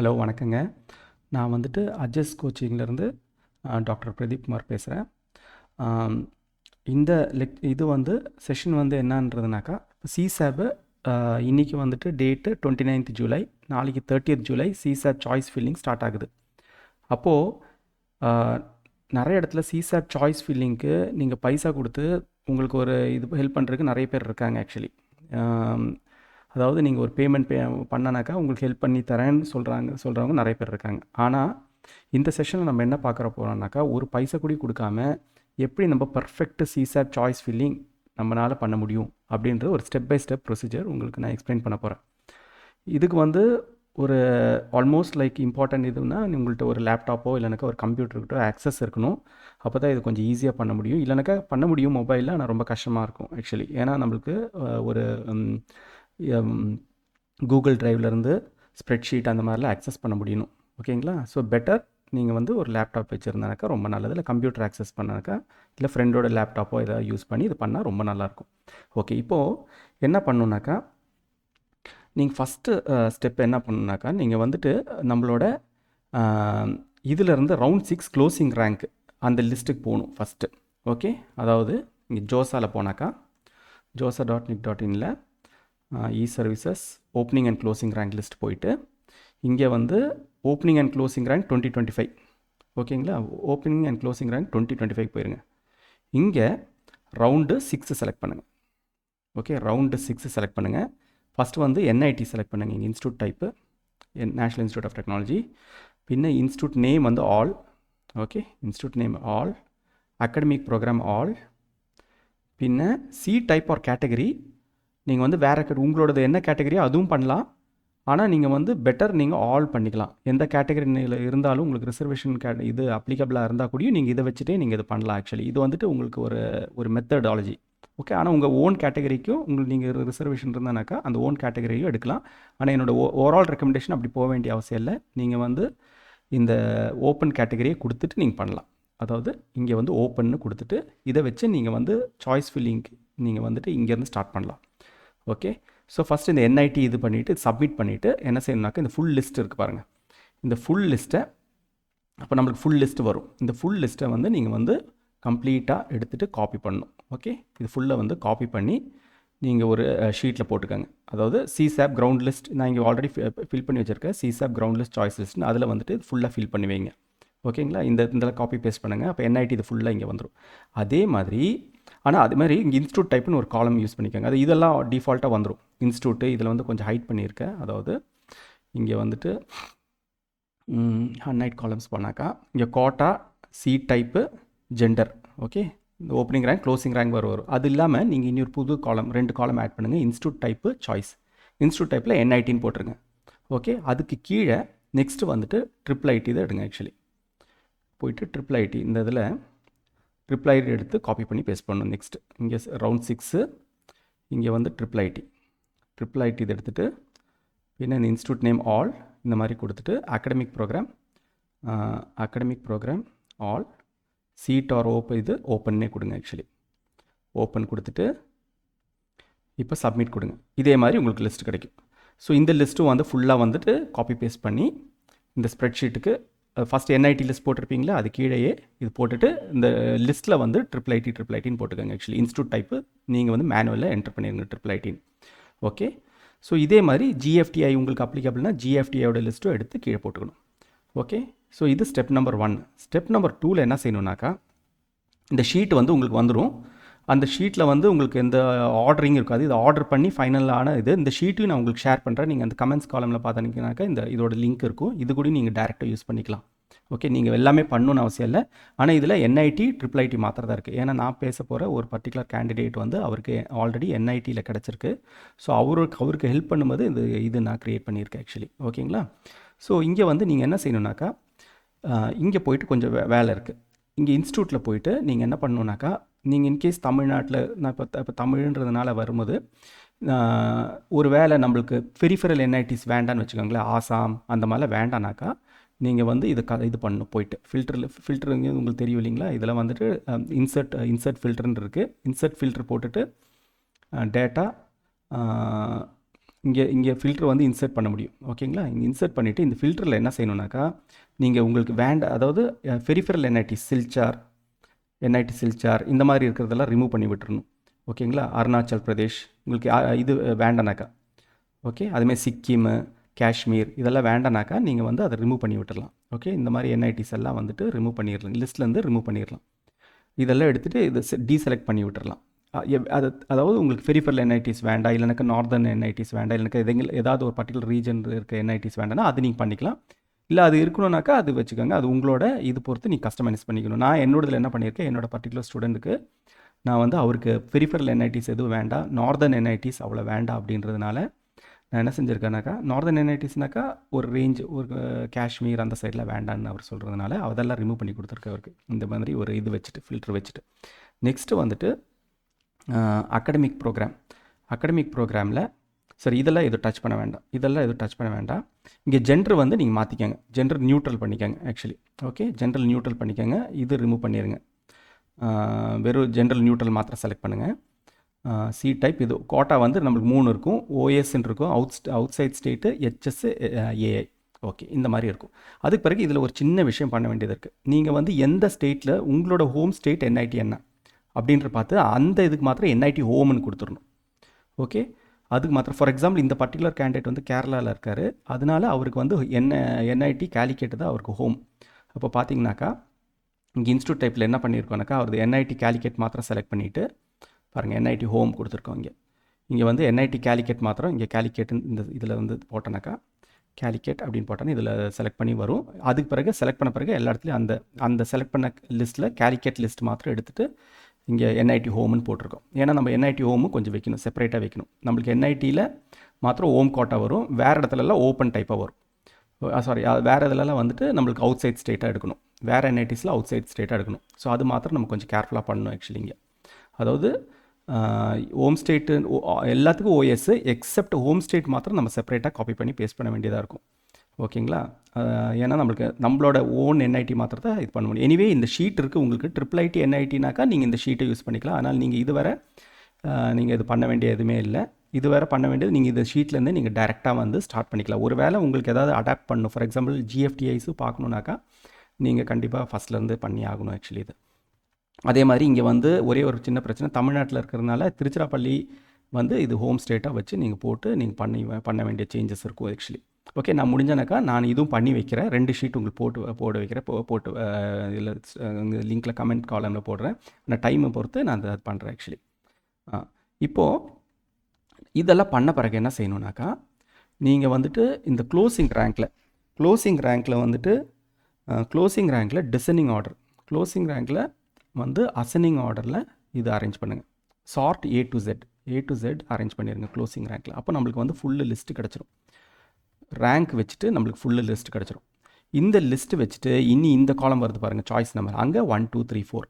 Hello வணக்கங்க. நான் வந்துட்டு அஜஸ் கோச்சிங்லேருந்து டாக்டர் பிரதீப் குமார் பேசுகிறேன் இந்த லெக் இது வந்து செஷன் வந்து என்னன்றதுனாக்கா சிசாப் இன்றைக்கி வந்துட்டு டேட்டு டுவெண்ட்டி நைன்த் ஜூலை நாளைக்கு தேர்ட்டியத் ஜூலை சிசாப் சாய்ஸ் ஃபில்லிங் ஸ்டார்ட் ஆகுது. அப்போது நிறைய இடத்துல சிசாப் சாய்ஸ் ஃபில்லிங்க்கு நீங்கள் பைசா கொடுத்து உங்களுக்கு ஒரு இது ஹெல்ப் பண்ணுறதுக்கு நிறைய பேர் இருக்காங்க ஆக்சுவலி அதாவது நீங்கள் ஒரு பேமெண்ட் பே பண்ணனாக்கா உங்களுக்கு ஹெல்ப் பண்ணி தரேன்னு சொல்கிறாங்க சொல்கிறவங்க நிறைய பேர் இருக்காங்க. ஆனால் இந்த செஷனில் நம்ம என்ன பார்க்குற போகிறோம்னாக்கா ஒரு பைசா கூட கொடுக்காம எப்படி நம்ம பர்ஃபெக்ட் சிசாப் சாய்ஸ் ஃபில்லிங் நம்மளால் பண்ண முடியும் அப்படின்ற ஒரு ஸ்டெப் பை ஸ்டெப் ப்ரொசீஜர் உங்களுக்கு நான் எக்ஸ்பிளைன் பண்ண போகிறேன் இதுக்கு வந்து ஒரு ஆல்மோஸ்ட் லைக் இம்பார்ட்டன்ட் இதுனா உங்கள்கிட்ட ஒரு லேப்டாப்போ இல்லைனாக்கா ஒரு கம்ப்யூட்டர்கிட்ட ஆக்சஸ் இருக்கணும். அப்போ தான் இது கொஞ்சம் ஈஸியாக பண்ண முடியும். இல்லைனாக்கா பண்ண முடியும் மொபைலில் ஆனால் ரொம்ப கஷ்டமாக இருக்கும் ஆக்சுவலி ஏன்னா நம்மளுக்கு ஒரு கூகுள் ட்ரைவ்லேருந்து ஸ்ப்ரெட்ஷீட் அந்த மாதிரிலாம் ஆக்சஸ் பண்ண முடியணும். ஓகேங்களா? ஸோ பெட்டர் நீங்கள் வந்து ஒரு லேப்டாப் வச்சுருந்தானாக்கா ரொம்ப நல்லது. இல்லை கம்ப்யூட்டர் ஆக்சஸ் பண்ணாக்கா இல்லை ஃப்ரெண்டோட லேப்டாப்போ ஏதாவது யூஸ் பண்ணி இது பண்ணால் ரொம்ப நல்லாயிருக்கும் ஓகே இப்போது என்ன பண்ணுனாக்கா நீங்கள் ஃபஸ்ட்டு ஸ்டெப் என்ன பண்ணுனாக்கா நீங்கள் வந்துட்டு நம்மளோட இதிலேருந்து ரவுண்ட் சிக்ஸ் க்ளோசிங் ரேங்க் அந்த லிஸ்ட்டுக்கு போகணும் ஃபஸ்ட்டு ஓகே அதாவது இங்கே ஜோசாவில் போனாக்கா JoSAA dot nic dot இனில் e services opening and closing rank list போயிட்டு இங்கே வந்து opening and closing rank twenty twenty five ஓகேங்களா? Opening and closing rank twenty twenty five போயிருங்க. இங்கே ரவுண்டு சிக்ஸு செலக்ட் பண்ணுங்கள் ஓகே? ரவுண்டு சிக்ஸு செலக்ட் பண்ணுங்கள் first வந்து NIT select பண்ணுங்கள் இங்கே institute type N national institute of technology பின்ன institute name வந்து all okay? Institute name all academic program all பின்ன சி டைப் ஆர் கேட்டகரி நீங்கள் வந்து வேறு உங்களோடது என்ன கேட்டகரியோ அதுவும் பண்ணலாம். ஆனால் நீங்கள் வந்து பெட்டர் நீங்கள் ஆல் பண்ணிக்கலாம். எந்த கேட்டகரியில் இருந்தாலும் உங்களுக்கு ரிசர்வேஷன் கே இது அப்ளிகபிளாக இருந்தால் கூடயும் நீங்கள் இதை வச்சுட்டே நீங்கள் இது பண்ணலாம் ஆக்சுவலி இது வந்துட்டு உங்களுக்கு ஒரு ஒரு மெத்தடாலஜி ஓகே ஆனால் உங்கள் ஓன் கேட்டகரிக்கும் உங்களுக்கு நீங்கள் ரிசர்வேஷன் இருந்தானாக்கா அந்த ஓன் கேட்டகரியும் எடுக்கலாம். ஆனால் என்னோட ஓ ஓவரால் ரெக்கமெண்டேஷன் அப்படி போக வேண்டிய அவசியம் இல்லை. நீங்கள் வந்து இந்த ஓப்பன் கேட்டகரியை கொடுத்துட்டு நீங்கள் பண்ணலாம். அதாவது இங்கே வந்து ஓப்பன்னு கொடுத்துட்டு இதை வச்சு நீங்கள் வந்து சாய்ஸ் ஃபில்லிங் நீங்கள் வந்துட்டு இங்கேருந்து ஸ்டார்ட் பண்ணலாம். ஓகே ஸோ ஃபஸ்ட்டு இந்த என்ஐடி இது பண்ணிவிட்டு சப்மிட் பண்ணிவிட்டு என்ன செய்யணுனாக்கா இந்த ஃபுல் லிஸ்ட் இருக்குது பாருங்கள் இந்த ஃபுல் லிஸ்ட்டை அப்போ நம்மளுக்கு ஃபுல் லிஸ்ட் வரும். இந்த ஃபுல் லிஸ்ட்டை வந்து நீங்கள் வந்து கம்ப்ளீட்டாக எடுத்துகிட்டு காப்பி பண்ணணும். ஓகே இது ஃபுல்லாக வந்து காப்பி பண்ணி நீங்கள் ஒரு ஷீட்டில் போட்டுக்கோங்க. அதாவது சிசாப் கிரவுண்ட் லிஸ்ட் நான் இங்கே ஆல்ரெடி ஃபில் பண்ணி வச்சுருக்கேன். சிசாப் கிரவுண்ட் லிஸ்ட் சாய்ஸ் லிஸ்ட்னு அதில் வந்துட்டு ஃபுல்லாக ஃபில் பண்ணி வைங்க. ஓகேங்களா இந்த இதில் காப்பி பேஸ்ட் பண்ணுங்கள் அப்போ என்ஐடி இது ஃபுல்லாக இங்கே வந்துடும் அதே மாதிரி ஆனால் அது மாதிரி இங்கே இன்ஸ்டியூட் டைப்னு ஒரு காலம் யூஸ் பண்ணிக்கோங்க. அது இதெல்லாம் டிஃபால்ட்டாக வந்துடும் இன்ஸ்டியூட்டு இதில் வந்து கொஞ்சம் ஹைட் பண்ணியிருக்கேன் அதாவது இங்கே வந்துட்டு ஹன்னைட் காலம்ஸ் பண்ணாக்கா இங்கே quota seat type gender okay இந்த ஓப்பனிங் ரேங்க் க்ளோசிங் ரேங்க் வரும் வரும். அது இல்லாமல் நீங்கள் இன்னொரு புது காலம் ரெண்டு காலம் ஆட் பண்ணுங்கள் இன்ஸ்டியூட் டைப்பு சாய்ஸ் இன்ஸ்டியூட் டைப்பில் என்ஐடின்னு போட்டுருங்க. ஓகே அதுக்கு கீழே நெக்ஸ்ட்டு வந்துட்டு ட்ரிபிள் ஐடி தான் எடுங்க ஆக்சுவலி போயிட்டு ட்ரிபிள் ஐடி இந்த இதில் ட்ரிபிள் ஐடி எடுத்து காப்பி பண்ணி பேஸ்ட் பண்ணணும். நெக்ஸ்ட் இங்கே ரவுண்ட் சிக்ஸு இங்கே வந்து ட்ரிபிள் ஐடி ட்ரிபிள் ஐடி இது எடுத்துகிட்டு பின்ன இந்த இன்ஸ்டியூட் நேம் ஆல் இந்த மாதிரி கொடுத்துட்டு academic program academic program all seat or open இது ஓப்பன்னே கொடுங்க ஆக்சுவலி ஓப்பன் கொடுத்துட்டு இப்போ சப்மிட் கொடுங்க. இதே மாதிரி உங்களுக்கு லிஸ்ட் கிடைக்கும். ஸோ இந்த லிஸ்ட்டும் வந்து ஃபுல்லாக வந்துட்டு காப்பி பேஸ்ட் பண்ணி இந்த ஸ்ப்ரெட்ஷீட்டுக்கு ஃபஸ்ட் என்ஐடி லிஸ்ட் போட்டிருப்பீங்களா? அது கீழேயே இது போட்டுட்டு இந்த லிஸ்ட்டில் வந்து ட்ரிபிள் ஐடி ட்ரிபிள் ஐட்டின்னு போட்டுக்கோங்க. ஆக்சுவலி இன்ஸ்டியூட் டைப்பு நீங்கள் வந்து மேனுவலில் என்டர் பண்ணிடுங்க ட்ரிபிள் ஐட்டின் ஓகே ஸோ இதே மாதிரி ஜிஎஃப்டிஐ உங்களுக்கு அப்ளிகபிள்னா ஜிஎஃப்டிஐயோட லிஸ்ட்டும் எடுத்து கீழே போட்டுக்கணும். ஓகே ஸோ இது step number one step number டூவில் என்ன செய்யணுன்னாக்கா இந்த ஷீட் வந்து உங்களுக்கு வந்துடும் அந்த ஷீட்டில் வந்து உங்களுக்கு எந்த ஆர்டரிங் இருக்காது. இது ஆர்டர் பண்ணி ஃபைனலான இது இந்த ஷீட்டையும் நான் உங்களுக்கு ஷேர் பண்ணுறேன் நீங்கள் அந்த கமெண்ட்ஸ் காலமில் பார்த்தீங்கன்னாக்கா இந்த இதோட லிங்க் இருக்கும். இது கூட நீங்கள் டேரெக்டாக யூஸ் பண்ணிக்கலாம். ஓகே நீங்கள் எல்லாமே பண்ணணும்னு அவசியம் இல்லை. ஆனால் இதில் என்ஐடி ட்ரிபிள் ஐடி மாத்திரதான் இருக்குது ஏன்னா நான் பேச போகிற ஒரு பர்டிகுலர் கேண்டிடேட் வந்து அவருக்கு ஆல்ரெடி என்ஐடியில் கிடச்சிருக்கு. ஸோ அவருக்கு அவருக்கு ஹெல்ப் பண்ணும்போது இது இது நான் க்ரியேட் பண்ணியிருக்கேன் ஆக்சுவலி ஓகேங்களா ஸோ இங்கே வந்து நீங்கள் என்ன செய்யணுன்னாக்கா இங்கே போயிட்டு கொஞ்சம் வே வேலை இருக்குது இங்கே இன்ஸ்டியூட்டில் போயிட்டு நீங்கள் என்ன பண்ணணுன்னாக்கா நீங்கள் இன்கேஸ் தமிழ்நாட்டில் நான் இப்போ இப்போ தமிழ்ன்றதுனால வரும்போது ஒரு வேளை நம்மளுக்கு பெரிஃபரல் என்ஐடிஸ் வேண்டான்னு வச்சுக்கோங்களேன் ஆசாம் அந்த மாதிரிலாம் வேண்டானாக்கா நீங்கள் வந்து இது க இது பண்ணணும் போயிட்டு. ஃபில்டரில் ஃபில்டருங்க உங்களுக்கு தெரியும் இல்லைங்களா? இதில் வந்துட்டு இன்சர்ட் இன்சர்ட் ஃபில்டர்னு இருக்குது இன்சர்ட் ஃபில்டர் போட்டுட்டு டேட்டா இங்கே இங்கே ஃபில்டர் வந்து இன்சர்ட் பண்ண முடியும். ஓகேங்களா? இங்கே இன்சர்ட் பண்ணிவிட்டு இந்த ஃபில்டரில் என்ன செய்யணுன்னாக்கா நீங்கள் உங்களுக்கு வேண்ட அதாவது peripheral NITs Silchar NIT Silchar இந்த மாதிரி இருக்கிறதெல்லாம் ரிமூவ் பண்ணி விட்டுறணும். ஓகேங்களா அருணாச்சல் பிரதேஷ் உங்களுக்கு இது வேண்டனாக்கா. ஓகே அதுமாதிரி சிக்கிமு காஷ்மீர் இதெல்லாம் வேண்டானாக்கா நீங்கள் வந்து அதை ரிமூவ் பண்ணி விட்டுடலாம் ஓகே இந்த மாதிரி என்ஐடிஸ் எல்லாம் வந்துட்டு ரிமூவ் பண்ணிடலாம் லிஸ்ட்லேருந்து ரிமூவ் பண்ணிடலாம் இதெல்லாம் எடுத்துகிட்டு இது டீசெலக்ட் பண்ணி விட்டுடலாம் அது அதாவது உங்களுக்கு ஃபெரிஃபரல் என்ஐடிஸ் வேண்டாம் இல்லைனாக்கா நார்தர்ன் என்ஐடிஸ் வேண்டாம் இல்லைனாக்கா எதுங்க ஏதாவது ஒரு பர்டிகுலர் ரீஜன் இருக்க என்ஐடிஸ் வேண்டாம்னா அது நீங்கள் பண்ணிக்கலாம். இல்லை அது இருக்கணும்னாக்கா அது வச்சுக்கோங்க. அது உங்களோட இது பொறுத்து நீ கஸ்டமைஸ் பண்ணிக்கணும். நான் என்னோடதில் என்ன பண்ணியிருக்கேன்? என்னோட பர்டிகுலர் ஸ்டூடெண்ட்டுக்கு நான் வந்து அவருக்கு பெரிஃபரல் என்ஐடிஸ் எதுவும் வேண்டாம். நார்தர்ன் என்ஐடிஸ் அவ்வளோ வேண்டாம் அப்படின்றதுனால நான் என்ன செஞ்சுருக்கேனாக்கா நார்தர்ன் என்ஐடிஸ்னாக்கா ஒரு ரேஞ்ச் ஒரு காஷ்மீர் அந்த சைடில் வேண்டான்னு அவர் சொல்கிறதுனால அதெல்லாம் ரிமூவ் பண்ணி கொடுத்துருக்கேன் அவருக்கு. இந்த மாதிரி ஒரு இது வச்சுட்டு ஃபில்ட்ரு வச்சுட்டு. நெக்ஸ்ட்டு வந்துட்டு அகடமிக் ப்ரோக்ராம் அகடமிக் ப்ரோக்ராமில் சரி இதெல்லாம் எதுவும் டச் பண்ண வேண்டாம். இதெல்லாம் எதுவும் டச் பண்ண வேண்டாம். இங்கே ஜென்டர் வந்து நீங்கள் மாற்றிக்கங்க ஜென்டர் நியூட்ரல் பண்ணிக்கங்க ஆக்சுவலி ஓகே ஜென்ரல் நியூட்ரல் பண்ணிக்கங்க. இது ரிமூவ் பண்ணிடுங்க வெறும் ஜென்ரல் நியூட்ரல் மாத்திரம் செலக்ட் பண்ணுங்கள் சி டைப் இது கோட்டா வந்து நம்மளுக்கு மூணு இருக்கும். ஓஎஸ்ன்னு இருக்கும். Out outside state HS AI okay இந்த மாதிரி இருக்கும். அதுக்கு பிறகு இதில் ஒரு சின்ன விஷயம் பண்ண வேண்டியது இருக்குது நீங்கள் வந்து எந்த ஸ்டேட்டில் உங்களோட ஹோம் ஸ்டேட் என்ஐடி என்ன? அப்படின்ற பார்த்து அந்த இதுக்கு மாத்திரம் என்ஐடி ஹோம்னு கொடுத்துடணும். ஓகே அதுக்கு மாத்திரம் ஃபார் எக்ஸாம்பிள் இந்த பர்டிகுலர் கேண்டிடேட் வந்து கேரளாவில் இருக்கார். அதனால அவருக்கு வந்து என்ன என்ஐடி கேலிக்கேட் தான் அவருக்கு ஹோம் அப்போ பார்த்தீங்கன்னாக்கா இங்கே இன்ஸ்டியூட் டைப்பில் என்ன பண்ணியிருக்கோம்னாக்கா அவரது என்ஐடி கேலிக்கேட் மாத்திரம் செலக்ட் பண்ணிவிட்டு பாருங்கள் என்ஐடி ஹோம் கொடுத்துருக்கோம் இங்கே. இங்கே வந்து என்ஐடி கேலிக்கேட் மாத்திரம் இங்கே கேலிக்கேட் இந்த இதில் வந்து போட்டோன்னாக்கா கேலிக்கேட் அப்படின்னு போட்டோன்னா இதில் செலக்ட் பண்ணி வரும். அதுக்கு பிறகு செலக்ட் பண்ண பிறகு எல்லா இடத்துலையும் அந்த அந்த செலக்ட் பண்ண லிஸ்ட்டில் கேலிக்கேட் லிஸ்ட் மாத்திரம் எடுத்துகிட்டு இங்கே என்ஐடி ஹோம்னு போட்டிருக்கோம். ஏன்னா நம்ம என்ஐடி ஹோமு கொஞ்சம் வைக்கணும் செப்பரேட்டாக வைக்கணும். நம்மளுக்கு என்ஐடியில் மாத்திரம் ஹோம் கோட்டா வரும் வேறு இடத்துலலாம் ஓப்பன் டைப்பாக வரும். சாரி வேறு இதிலலாம் வந்துட்டு நம்மளுக்கு அவுட் சைட் ஸ்டேட்டாக எடுக்கணும். வேறு என்ஐடிஸில் அவுட் சைட் ஸ்டேட்டாக எடுக்கணும். ஸோ அது மாத்திரம் நம்ம கொஞ்சம் கேர்ஃபுல்லாக பண்ணணும் ஆக்சுவலி இங்கே. அதாவது ஹோம் ஸ்டேட்டு எல்லாத்துக்கும் ஓஎஸ் எக்ஸப்ட் ஹோம் ஸ்டேட் மாத்திரம் நம்ம செப்பரேட்டாக காப்பி பண்ணி பேஸ்ட் பண்ண வேண்டியதாக இருக்கும். ஓகேங்களா? ஏன்னா நம்மளுக்கு நம்மளோட ஓன் என்ஐடி மாத்திரத்தை இது பண்ண முடியும். எனிவே இந்த ஷீட் இருக்குது உங்களுக்கு ட்ரிபிள் ஐடி என்ஐடினாக்கா நீங்கள் இந்த ஷீட்டை யூஸ் பண்ணிக்கலாம். ஆனால் நீங்கள் இதுவரை நீங்கள் இது பண்ண வேண்டிய எதுவுமே இல்லை. இது வேறு பண்ண வேண்டியது நீங்கள் இந்த ஷீட்லேருந்து நீங்கள் டேரெக்டாக வந்து ஸ்டார்ட் பண்ணிக்கலாம். ஒரு வேளை உங்களுக்கு ஏதாவது அடாப்ட் பண்ணணும் ஃபார் எக்ஸாம்பிள் ஜிஎஃப்டிஐஸும் பார்க்கணுன்னாக்கா நீங்கள் கண்டிப்பாக ஃபஸ்ட்லேருந்து பண்ணி ஆகணும் ஆக்சுவலி இது. அதே மாதிரி இங்கே வந்து ஒரே ஒரு சின்ன பிரச்சனை. தமிழ்நாட்டில் இருக்கிறதுனால திருச்சிராப்பள்ளி வந்து இது ஹோம் ஸ்டேட்டாக வச்சு நீங்கள் போட்டு நீங்கள் பண்ணி பண்ண வேண்டிய சேஞ்சஸ் இருக்கும் ஆக்சுவலி ஓகே நான் முடிஞ்சனாக்கா நான் இதுவும் பண்ணி வைக்கிறேன். ரெண்டு ஷீட் உங்களுக்கு போட்டு போட வைக்கிறேன். போ- போட்டு இதில் லிங்க்கில் கமெண்ட் காலமில் போடுறேன். நான் டைமை பொறுத்து நான் அதை பண்ணுறேன் ஆக்சுவலி இப்போது இதெல்லாம் பண்ண பிறகு என்ன செய்யணுன்னாக்கா நீங்கள் வந்துட்டு இந்த க்ளோசிங் ரேங்க்கில் க்ளோசிங் ரேங்க்கில் வந்துட்டு க்ளோசிங் ரேங்க்கில் டிசனிங் ஆர்டர் க்ளோசிங் ரேங்க்கில் வந்து அசனிங் ஆர்டரில் இது அரேஞ்ச் பண்ணுங்கள் sort A to Z A to Z arrange பண்ணிடுங்க க்ளோசிங் ரேங்க்கில் அப்போ நம்மளுக்கு வந்து ஃபுல்லு லிஸ்ட்டு கிடச்சிரும். ரேங்க் வச்சுட்டு நம்மளுக்கு ஃபுல்லு லிஸ்ட் கிடச்சிரும். இந்த லிஸ்ட்டு வச்சுட்டு இனி இந்த காலம் வருது பாருங்கள் சாய்ஸ் நம்பர் அங்கே one two three four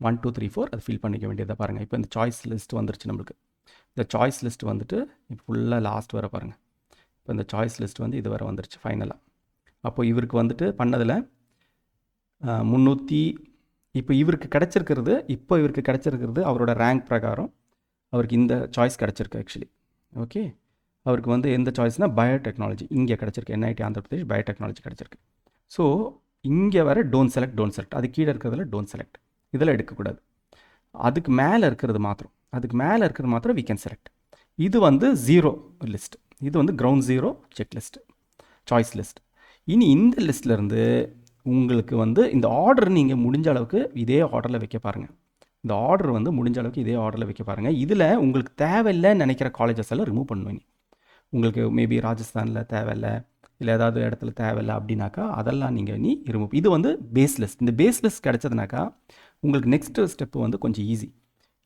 one two three four அது ஃபில் பண்ணிக்க வேண்டியதாக பாருங்கள் இப்போ இந்த சாய்ஸ் லிஸ்ட் வந்துருச்சு நம்மளுக்கு. இந்த சாய்ஸ் லிஸ்ட் வந்துட்டு இப்போ ஃபுல்லாக லாஸ்ட் வர பாருங்கள் இப்போ இந்த சாய்ஸ் லிஸ்ட் வந்து இது வர வந்துருச்சு ஃபைனலாக அப்போது இவருக்கு வந்துட்டு பண்ணதில் முந்நூற்றி இப்போ இவருக்கு கிடச்சிருக்கிறது இப்போ இவருக்கு கிடச்சிருக்கிறது அவரோட ரேங்க் பிரகாரம் அவருக்கு இந்த சாய்ஸ் கிடச்சிருக்கு ஆக்சுவலி ஓகே அவருக்கு வந்து எந்த சாய்ஸ்னால் பயோடெக்னாலஜி இங்கே கிடச்சிருக்கு. என்ஐடி ஆந்திர பிரதேஷ் பயோடெக்னாலஜி கிடச்சிருக்கு. ஸோ இங்கே வர டோன்ட் செலக்ட் டோன்ட் செலக்ட் அது கீழே இருக்கிறதுல டோன்ட் செலக்ட் இதெல்லாம் எடுக்கக்கூடாது. அதுக்கு மேலே இருக்கிறது மாத்திரம். அதுக்கு மேலே இருக்கிறது மாத்திரம் வி கேன் செலக்ட் இது வந்து ஜீரோ லிஸ்ட் இது வந்து ground zero check list choice list இனி இந்த லிஸ்ட்லேருந்து உங்களுக்கு வந்து இந்த ஆர்டர் நீங்கள் முடிஞ்ச அளவுக்கு இதே ஆர்டரில் வைக்க பாருங்கள் இந்த ஆர்டர் வந்து முடிஞ்ச அளவுக்கு இதே ஆர்டரில் வைக்க பாருங்கள் இதில் உங்களுக்கு தேவையில்லைன்னு நினைக்கிற காலேஜஸ் எல்லாம் ரிமூவ் பண்ணுவீங்க உங்களுக்கு மேபி ராஜஸ்தானில் தேவையில்லை இல்லை ஏதாவது இடத்துல தேவையில்லை அப்படின்னாக்கா அதெல்லாம் நீங்கள் நீ ரிமூவ் இது வந்து பேஸ்லெஸ் இந்த பேஸ்லெஸ் கிடச்சதுனாக்கா உங்களுக்கு நெக்ஸ்ட் ஸ்டெப்பு வந்து கொஞ்சம் ஈஸி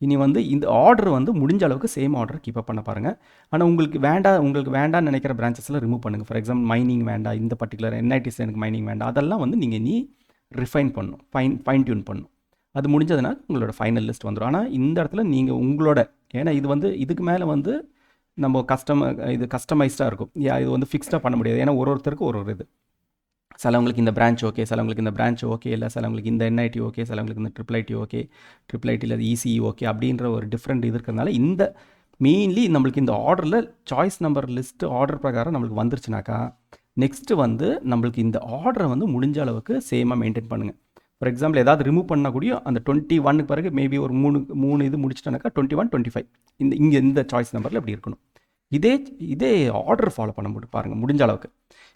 இனி வந்து இந்த ஆர்டர் வந்து முடிஞ்ச அளவுக்கு சேம் ஆர்டர் கீப் அப் பண்ண பாருங்கள் ஆனால் உங்களுக்கு வேண்டாம் உங்களுக்கு வேண்டாம்னு நினைக்கிற பிரான்ச்சஸ்லாம் ரிமூவ் பண்ணுங்கள் ஃபார் எக்ஸாம்பிள் மைனிங் வேண்டாம் இந்த பர்டிகுலர் என்ஐடிஸ் எனக்கு மைனிங் வேண்டாம் அதெல்லாம் வந்து நீங்கள் நீ ரிஃபைன் பண்ணணும் ஃபைன் ஃபைன் டியூன் பண்ணணும். அது முடிஞ்சதுனா உங்களோட ஃபைனல் லிஸ்ட் வந்துடும் ஆனால் இந்த இடத்துல நீங்கள் உங்களோட ஏன்னா இது வந்து இதுக்கு மேலே வந்து நம்ம கஸ்டம் இது கஸ்டமைஸ்டாக இருக்கும். யா இது வந்து ஃபிக்ஸ்டாக பண்ண முடியாது. ஏன்னா ஒரு ஒருத்தருக்கு ஒரு ஒரு இது. சிலவங்களுக்கு இந்த பிரான்ச் ஓகே சிலவங்களுக்கு இந்த பிரான்ச் ஓகே இல்லை சிலவங்களுக்கு இந்த என்ஐடி ஓகே சிலவங்களுக்கு இந்த ட்ரிபிள் ஐடி ஓகே ட்ரிபிள் இல்லை இசிஇ ஓகே அப்படின்ற ஒரு டிஃப்ரெண்ட் இது இருக்கிறதுனால இந்த மெயின்லி நம்மளுக்கு இந்த ஆர்டரில் சாய்ஸ் நம்பர் லிஸ்ட்டு ஆர்டர் பிரகாரம் நம்மளுக்கு வந்துருச்சுனாக்கா நெக்ஸ்ட்டு வந்து நம்மளுக்கு இந்த ஆர்டரை வந்து முடிஞ்ச அளவுக்கு சேமாக மெயின்டைன் பண்ணுங்கள் ஃபார் எக்ஸாம்பிள் ஏதாவது ரிமூவ் பண்ணால் கூடிய அந்த டுவெண்ட்டி ஒன்னுக்கு பிறகு மேபி ஒரு மூணு மூணு இது முடிச்சிட்டனாக்கா டுவெண்ட்டி ஒன் டுவெண்ட்டி ஃபைவ் இந்த இங்கே இந்த சாய்ஸ் நம்பரில் இப்படி இருக்கணும். இதே இதே ஆர்டர் ஃபாலோ பண்ண முடியும் பாருங்கள் முடிஞ்ச அளவுக்கு.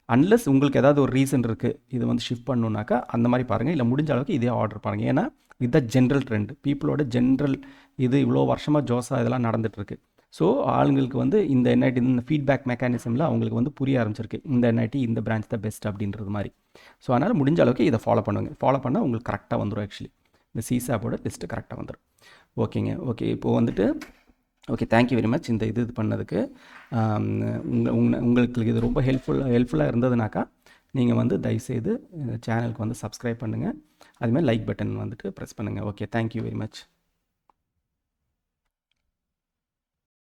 அன்லஸ் உங்களுக்கு ஏதாவது ஒரு ரீசன் இருக்குது இது வந்து ஷிஃப்ட் பண்ணணுனாக்கா அந்த மாதிரி பாருங்கள் இல்லை முடிஞ்ச அளவுக்கு இதே ஆர்டர் பாருங்கள் ஏன்னா இதுதான் ஜென்ரல் ட்ரெண்ட் பீப்புளோட ஜென்ரல் இது இவ்வளோ வருஷமாக ஜோஸா இதெல்லாம் நடந்துகிட்ருக்கு ஸோ ஆளுங்களுக்கு வந்து இந்த என்ஐடி இந்த ஃபீட்பேக் மெக்கானிசமில் அவங்களுக்கு வந்து புரிய ஆரம்பிச்சிருக்கு. இந்த என்ஐடி இந்த பிரான்ச் தான் பெஸ்ட் அப்படின்றது மாதிரி. ஸோ அதனால் முடிஞ்ச அளவுக்கு இதை ஃபாலோ பண்ணுங்க. ஃபாலோ பண்ணால் உங்களுக்கு கரெக்டாக வந்துடும் ஆக்சுவலி இந்த சீசாப்போட லிஸ்ட்டு கரெக்டாக வந்துடும் ஓகேங்க ஓகே இப்போது வந்துட்டு ஓகே தேங்க்யூ வெரி மச் இந்த இது இது பண்ணதுக்கு. உங்கள் உங்களுக்கு இது ரொம்ப ஹெல்ப்ஃபுல் ஹெல்ப்ஃபுல்லாக இருந்ததுனாக்கா நீங்கள் வந்து தயவுசெய்து சேனலுக்கு வந்து சப்ஸ்கிரைப் பண்ணுங்கள் அதுமாதிரி லைக் பட்டன் வந்துட்டு ப்ரெஸ் பண்ணுங்கள் okay thank you very much